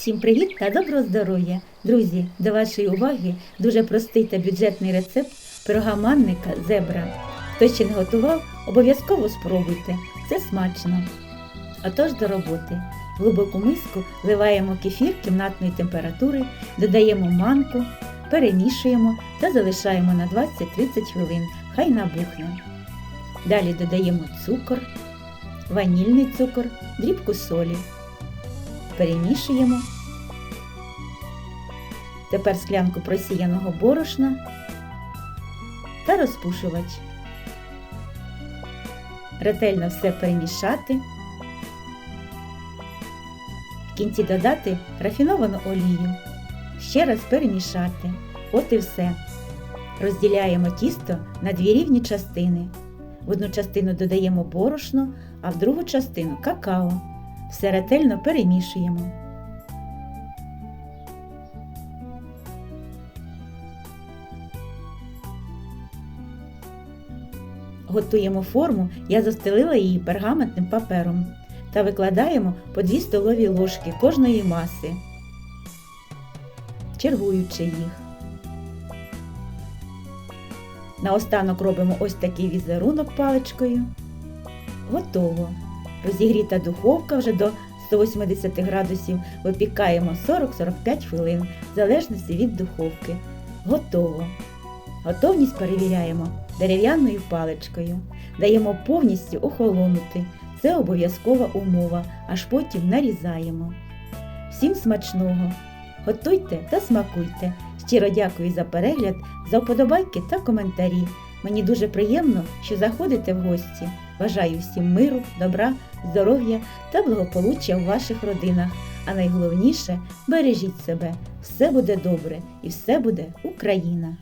Всім привіт та доброго здоров'я! Друзі, до вашої уваги дуже простий та бюджетний рецепт пирога манника зебра. Хто ще не готував, обов'язково спробуйте. Це смачно. Отож до роботи. В глибоку миску вливаємо кефір кімнатної температури, додаємо манку, перемішуємо та залишаємо на 20-30 хвилин. Хай набухне. Далі додаємо цукор, ванільний цукор, дрібку солі. Перемішуємо. Тепер склянку просіяного борошна та розпушувач. Ретельно все перемішати. В кінці додати рафіновану олію. Ще раз перемішати. От і все. Розділяємо тісто на дві рівні частини. В одну частину додаємо борошно, а в другу частину какао. Все ретельно перемішуємо. Готуємо форму, я застелила її пергаментним папером та викладаємо по 2 столові ложки кожної маси, чергуючи їх. Наостанок робимо ось такий візерунок паличкою. Готово. Розігріта духовка вже до 180 градусів випікаємо 40-45 хвилин, в залежності від духовки. Готово. Готовність перевіряємо дерев'яною паличкою. Даємо повністю охолонути. Це обов'язкова умова, аж потім нарізаємо. Всім смачного! Готуйте та смакуйте. Щиро дякую за перегляд, за вподобайки та коментарі. Мені дуже приємно, що заходите в гості. Бажаю всім миру, добра, здоров'я та благополуччя в ваших родинах. А найголовніше бережіть себе. Все буде добре і все буде Україна!